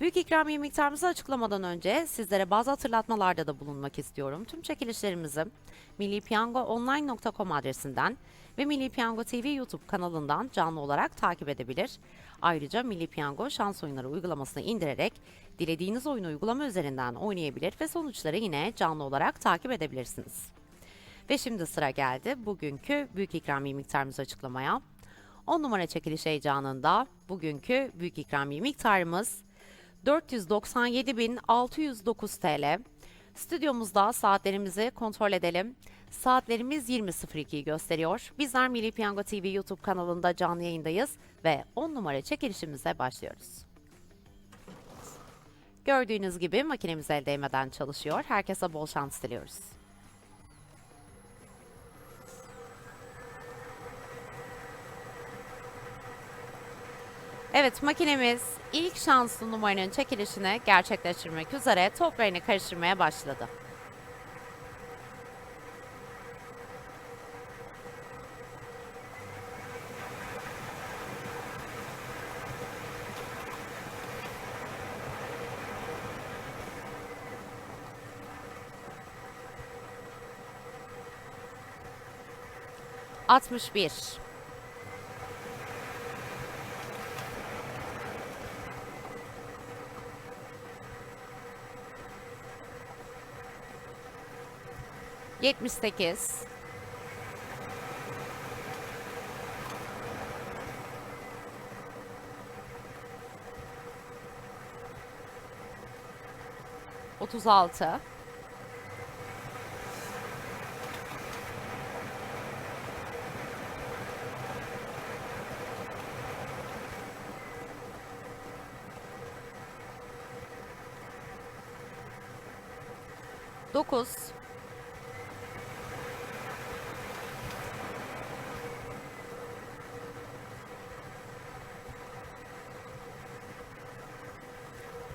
Büyük ikramiye miktarımızı açıklamadan önce sizlere bazı hatırlatmalarda da bulunmak istiyorum. Tüm çekilişlerimizi millipiyangoonline.com adresinden ve Milli Piyango TV YouTube kanalından canlı olarak takip edebilir. Ayrıca Milli Piyango şans oyunları uygulamasını indirerek dilediğiniz oyunu uygulama üzerinden oynayabilir ve sonuçları yine canlı olarak takip edebilirsiniz. Ve şimdi sıra geldi bugünkü büyük ikramiye miktarımızı açıklamaya. 10 numara çekiliş heyecanında bugünkü büyük ikramiye miktarımız 497.609 TL. Stüdyomuzda saatlerimizi kontrol edelim. Saatlerimiz 20.02'yi gösteriyor. Bizler Milli Piyango TV YouTube kanalında canlı yayındayız ve 10 numara çekilişimize başlıyoruz. Gördüğünüz gibi makinemiz el değmeden çalışıyor. Herkese bol şans diliyoruz. Evet makinemiz ilk şanslı numaranın çekilişini gerçekleştirmek üzere top rayını karıştırmaya başladı. Altmış bir. Yetmiş sekiz. Otuz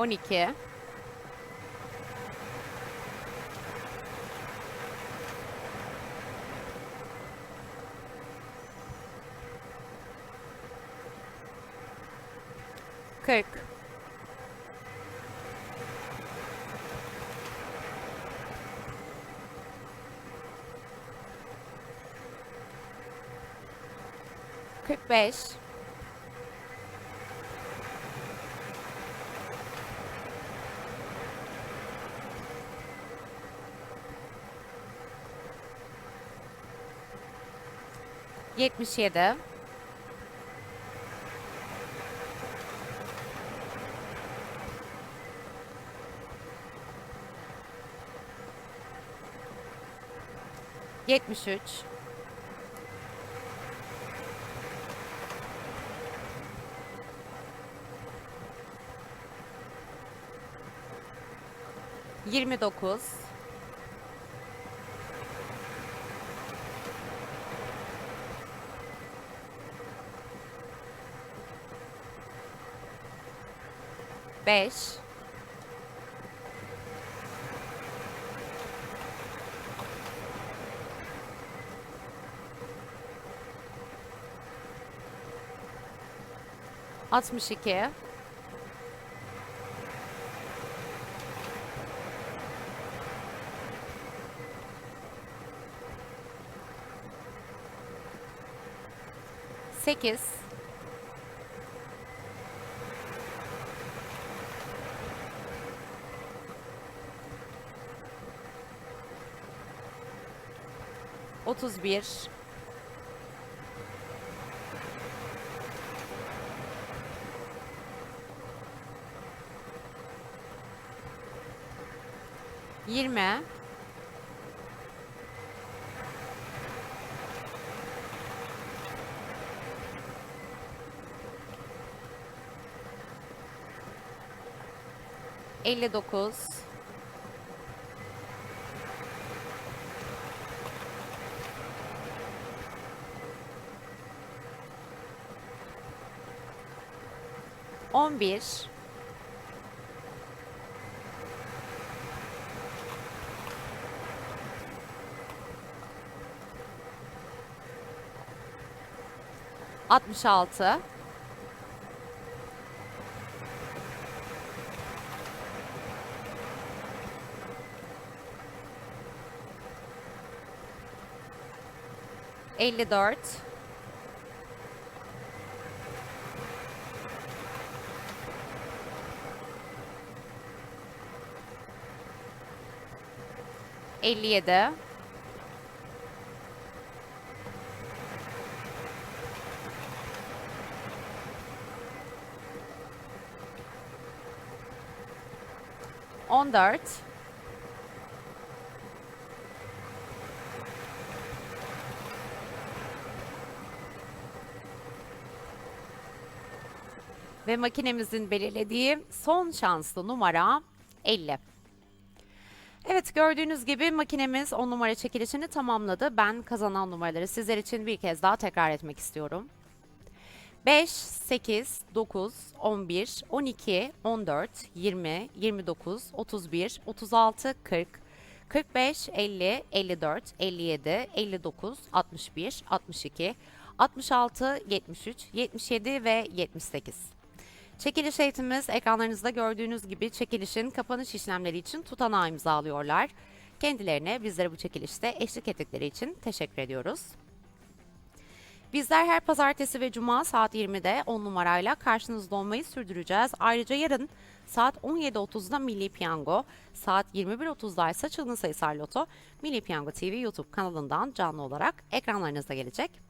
altı. Dokuz. On iki. Kırk. Kırk beş. Yetmiş yedi. Yetmiş üç. Yirmi dokuz. 5 altmış iki sekiz otuz bir 11 66 54 57 14 ve makinemizin belirlediği son şanslı numara 50. Evet gördüğünüz gibi makinemiz 10 numara çekilişini tamamladı. Ben kazanan numaraları sizler için bir kez daha tekrar etmek istiyorum. 5, 8, 9, 11, 12, 14, 20, 29, 31, 36, 40, 45, 50, 54, 57, 59, 61, 62, 66, 73, 77 ve 78. Çekiliş eğitimimiz ekranlarınızda gördüğünüz gibi çekilişin kapanış işlemleri için tutanağı imzalıyorlar. Kendilerine bizlere bu çekilişte eşlik ettikleri için teşekkür ediyoruz. Bizler her pazartesi ve cuma saat 20'de 10 numarayla karşınızda olmayı sürdüreceğiz. Ayrıca yarın saat 17.30'da Milli Piyango, saat 21.30'da ise Çılgın Sayısal Loto Milli Piyango TV YouTube kanalından canlı olarak ekranlarınıza gelecek.